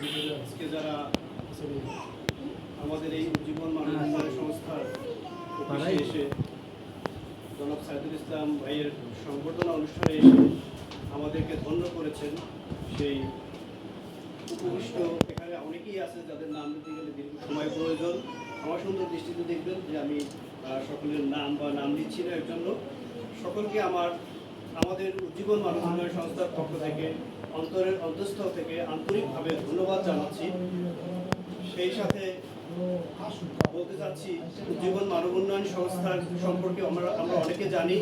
আজকে যারা আমাদের এই উজ্জীবন মানব সংস্থার অফিসে এসে জনাব সাইদুল ইসলাম ভাইয়ের সংবর্ধনা অনুষ্ঠানে এসে আমাদেরকে ধন্য করেছেন। সেই উপবিষ্ট এখানে অনেকেই আছে যাদের নাম নিতে গেলে দীর্ঘ সময় প্রয়োজন। আমার সুন্দর দৃষ্টিতে দেখবেন যে আমি সকলের নাম বা নাম দিচ্ছি না এর জন্য সকলকে আমার আমাদের উজ্জীবন মানব উন্নয়ন সংস্থার পক্ষ থেকে, অন্তরের অন্তঃস্থল থেকে আন্তরিকভাবে ধন্যবাদ জানাচ্ছি। সেই সাথে বলতে চাচ্ছি, উজ্জীবন মানব উন্নয়ন সংস্থার সম্পর্কে আমরা আমরা অনেকে জানি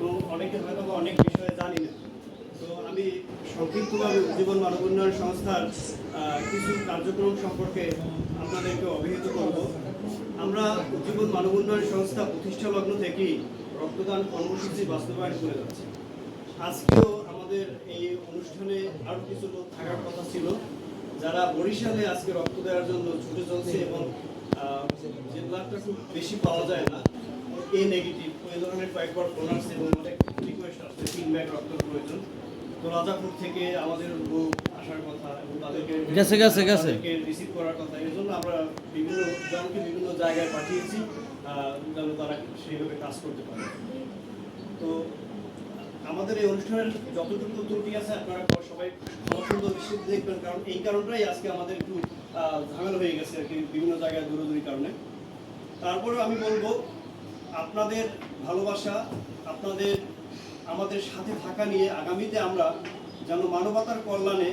এবং অনেকে হয়তো অনেক বিষয়ে জানি না। তো আমি সংক্ষিপ্তভাবে উজ্জীবন মানব উন্নয়ন সংস্থার কিছু কার্যক্রম সম্পর্কে আপনাদেরকে অবহিত করব। আমরা উজ্জীবন মানব উন্নয়ন সংস্থা প্রতিষ্ঠা লগ্ন থেকেই রক্তদান কর্মসূচি বাস্তবায়ন করে যাচ্ছি। আজকেও আমাদের এই অনুষ্ঠানে আরও কিছু লোক থাকার কথা ছিল। যারা বরিশালে আজকে রক্ত দেওয়ার জন্য ছুটে চলছে এবং যে ব্লাডটা খুব বেশি পাওয়া যায় না এ নেগেটিভ ওই ধরনের কয়েকবার ফোন আসছে এবং অনেক রিকোয়েস্ট আসছে তিন ব্যাগ রক্তের প্রয়োজন। তো রাজাপুর থেকে আমাদের লোক আসার কথা এবং তাদেরকে গেছে, গেছে, গেছে। রিসিভ করার কথা। এই জন্য আমরা বিভিন্ন জনকে বিভিন্ন জায়গায় পাঠিয়েছি যেন তারা সেইভাবে কাজ করতে পারে। তো আমাদের এই অনুষ্ঠানের যতটুকু ত্রুটি আছে আপনারা সবাই সুন্দর দৃষ্টিতে দেখবেন কারণ এই কারণটাই আজকে আমাদের একটু ঝামেলা হয়ে গেছে আর কি বিভিন্ন জায়গায় দূরদূরি কারণে। তারপরে আমি বলব আপনাদের ভালোবাসা আপনাদের আমাদের সাথে থাকা নিয়ে আগামীতে আমরা যেন মানবতার কল্যাণে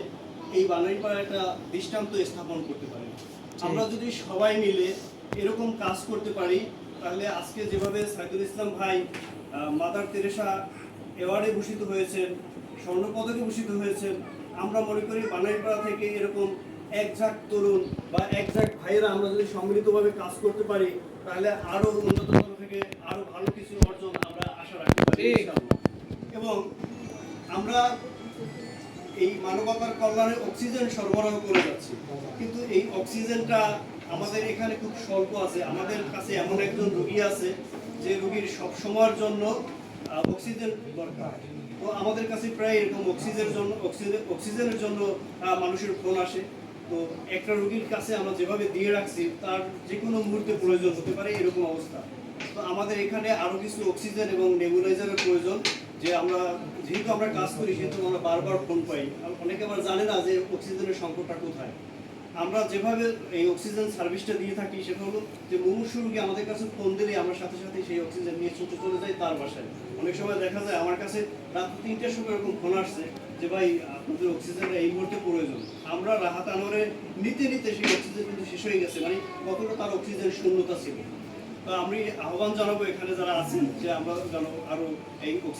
এই বানাইপাড়া একটা দৃষ্টান্ত স্থাপন করতে পারি। আমরা যদি সবাই মিলে এরকম কাজ করতে পারি তাহলে আজকে যেভাবে সাইদুল ইসলাম ভাই মাদার তেরেসা এওয়ার্ডে ভূষিত হয়েছেন স্বর্ণপদকে ভূষিত হয়েছেন। আমরা মনে করি বানাইপাড়া থেকে এরকম এক ঝাঁক তরুণ বা এক ঝাঁক ভাইয়েরা আমরা যদি সম্মিলিতভাবে কাজ করতে পারি তাহলে আরও উন্নততর থেকে আরও ভালো কিছু অর্জন আমরা আশা রাখতে পারি। এবং আমরা এই মানবতার কল্যাণে অক্সিজেন সরবরাহ করে যাচ্ছি। কিন্তু এই অক্সিজেনটা আমাদের এখানে খুব স্বল্প আছে। আমাদের কাছে এমন একজন রোগী আছে যে রোগীর সব সময়ের জন্য অক্সিজেন দরকার। তো আমাদের কাছে প্রায় এরকম অক্সিজেনের জন্য অক্সিজেন অক্সিজেনের জন্য মানুষের ফোন আসে। তো একটা রোগীর কাছে আমরা যেভাবে দিয়ে রাখছি, তার যে কোনো মুহূর্তে প্রয়োজন হতে পারে এরকম অবস্থা। তো আমাদের এখানে আরও কিছু অক্সিজেন এবং নেবুলাইজারের প্রয়োজন, যে আমরা, যেহেতু আমরা কাজ করি, সেহেতু আমরা বারবার ফোন পাই। অনেকে আবার জানে না যে অক্সিজেনের সংকটটা কোথায়। আমরা যেভাবে এই অক্সিজেন সার্ভিসটা দিয়ে থাকি, সেটা হলো যে মুমূর্ষু রোগী আমাদের কাছে ফোন দিলে আমরা সাথে সাথে সেই অক্সিজেন নিয়ে ছুটে চলে যাই তার বাসায়। অনেক সময় দেখা যায় আমার কাছে রাত তিনটার সময় এরকম ফোন আসছে যে, ভাই, আপনাদের অক্সিজেন এই মুহূর্তে প্রয়োজন। আমরা রাহাত আনোয়ারে নিতে নিতে সেই অক্সিজেন কিন্তু শেষ হয়ে গেছে মানে কতটা তার অক্সিজেন শূন্যতা ছিল। তো আমি আহ্বান জানাব এখানে যারা আছেন যে, আমরা যেন আরও এই অক্সিজেন